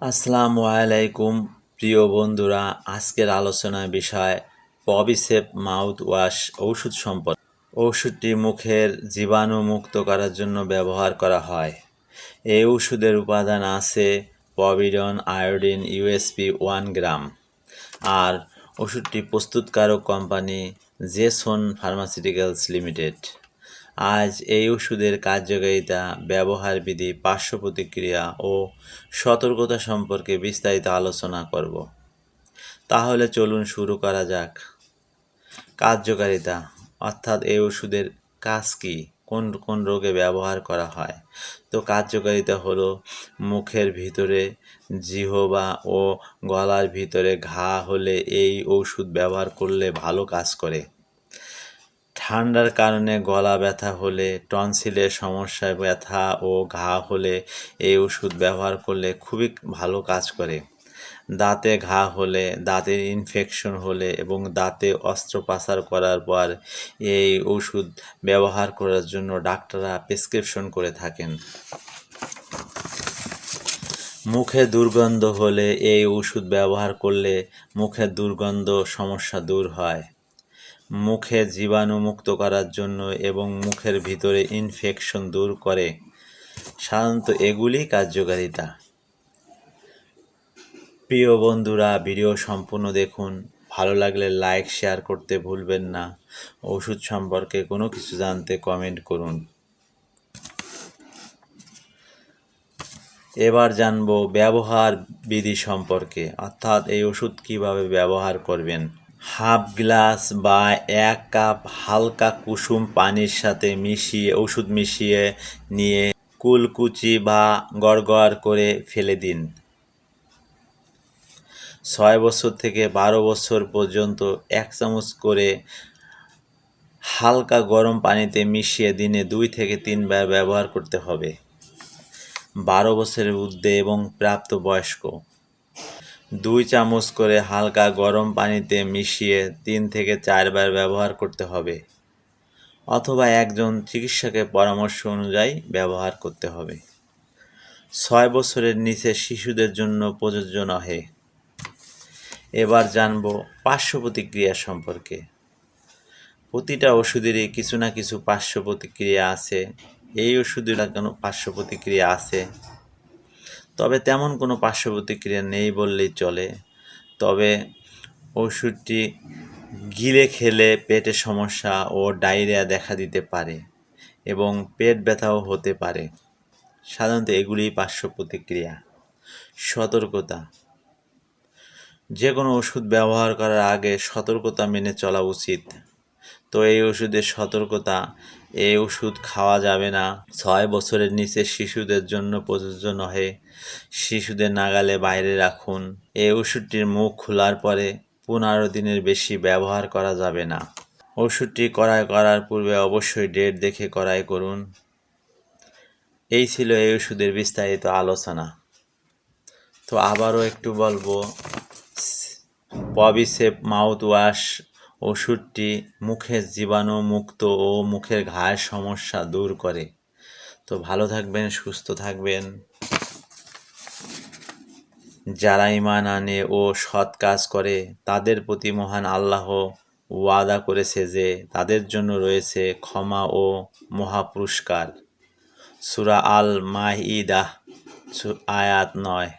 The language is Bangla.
আসসালামু আলাইকুম, প্রিয় বন্ধুরা। আজকের আলোচনার বিষয়, পবিসেপ মাউথ ওয়াশ ঔষধ সম্পর্কে ঔষধটি মুখের জীবাণু মুক্ত করার জন্য ব্যবহার করা হয়। এই ওষুধের উপাদান আছে povidone iodine USP one gram. আর ওষুধটি প্রস্তুতকারক কোম্পানি জেসন ফার্মাসিউটিক্যালস লিমিটেড। আজ এই ওষুধের কার্যকারিতা ব্যবহার বিধি পার্শ্ব প্রতিক্রিয়া ও সতর্কতা সম্পর্কে বিস্তারিত আলোচনা করব। তাহলে চলুন শুরু করা যাক। কার্যকারিতা, অর্থাৎ এই ওষুধের কাজ কী? কোন কোন রোগে ব্যবহার করা হয়? তো কার্যকারিতা হলো মুখের ভিতরে জিহবা ও গলার ভিতরে ঘা হলে এই ওষুধ ব্যবহার করলে ভালো কাজ করে। ঠান্ডার কারণে গলা ব্যথা হলে, টনসিলের সমস্যায় ব্যথা ও ঘা হলে এই ওষুধ ব্যবহার করলে খুবই ভালো কাজ করে। দাঁতে ঘা হলে দাঁতের ইনফেকশন হলে এবং দাঁতে অস্ত্রোপচার করার পর এই ওষুধ ব্যবহার করার জন্য ডাক্তাররা প্রেসক্রিপশন করে থাকেন। মুখে দুর্গন্ধ হলে এই ওষুধ ব্যবহার করলে মুখের দুর্গন্ধ সমস্যা দূর হয়। মুখে জীবাণু মুক্ত করার জন্য এবং মুখের ভিতরে ইনফেকশন দূর করে। সাধারণত এগুলি কার্যকারিতা। প্রিয় বন্ধুরা, ভিডিও সম্পূর্ণ দেখুন। ভালো লাগলে লাইক শেয়ার করতে ভুলবেন না। ওষুধ সম্পর্কে কোনো কিছু জানতে কমেন্ট করুন। এবার জানব ব্যবহার বিধি সম্পর্কে। অর্থাৎ এই ওষুধ কীভাবে ব্যবহার করবেন? হাফ গ্লাস বা এক কাপ হালকা কুসুম পানির সাথে মিশিয়ে, ওষুধ মিশিয়ে নিয়ে কুলকুচি বা গড়গড় করে ফেলে দিন। ছয় বছর থেকে বারো বছর পর্যন্ত এক চামচ করে হালকা গরম পানিতে মিশিয়ে দিনে দুই থেকে তিনবার ব্যবহার করতে হবে। বারো বছরের ঊর্ধ্বে এবং প্রাপ্ত বয়স্ক দুই চামচ করে হালকা গরম পানিতে মিশিয়ে তিন থেকে চারবার ব্যবহার করতে হবে, অথবা একজন চিকিৎসকের পরামর্শ অনুযায়ী ব্যবহার করতে হবে। ছয় বছরের নিচে শিশুদের জন্য প্রযোজ্য নহে। এবার জানব পার্শ্ব প্রতিক্রিয়া সম্পর্কে। প্রতিটা ওষুধেরই কিছু না কিছু পার্শ্ব প্রতিক্রিয়া আছে। এই ওষুধের কোনো পার্শ্ব প্রতিক্রিয়া আছে? তবে তেমন কোনো পার্শ্ব প্রতিক্রিয়া নেই বললেই চলে। তবে ওষুধটি গিলে খেলে পেটে সমস্যা ও ডায়রিয়া দেখা দিতে পারে এবং পেট ব্যথাও হতে পারে। সাধারণত এগুলি পার্শ্ব প্রতিক্রিয়া সতর্কতা। যে কোনো ওষুধ ব্যবহার করার আগে সতর্কতা মেনে চলা উচিত। তো এই ওষুধের সতর্কতা, এই ওষুধ খাওয়া যাবে না। ছয় বছরের নিচে শিশুদের জন্য প্রযোজ্য নহে। শিশুদের নাগালে বাইরে রাখুন। এই ওষুধটির মুখ খোলার পরে পনেরো দিনের বেশি ব্যবহার করা যাবে না। ওষুধটি করাই করার পূর্বে অবশ্যই ডেট দেখে করাই করুন। এই ছিল এই ওষুধের বিস্তারিত আলোচনা। তো আবারও একটু বলব পবিসেপ মাউথ ওয়াশ ওষুধটি মুখের জীবাণু মুক্ত ও মুখের ঘায়ের সমস্যা দূর করে। তো ভালো থাকবেন, সুস্থ থাকবেন। যারা ইমান আনে ও সৎ কাজ করে, তাদের প্রতি মহান আল্লাহ ওয়াদা করেছে যে তাদের জন্য রয়েছে ক্ষমা ও মহাপুরস্কার। সুরা আল মাহিদাহ আয়াত নয়।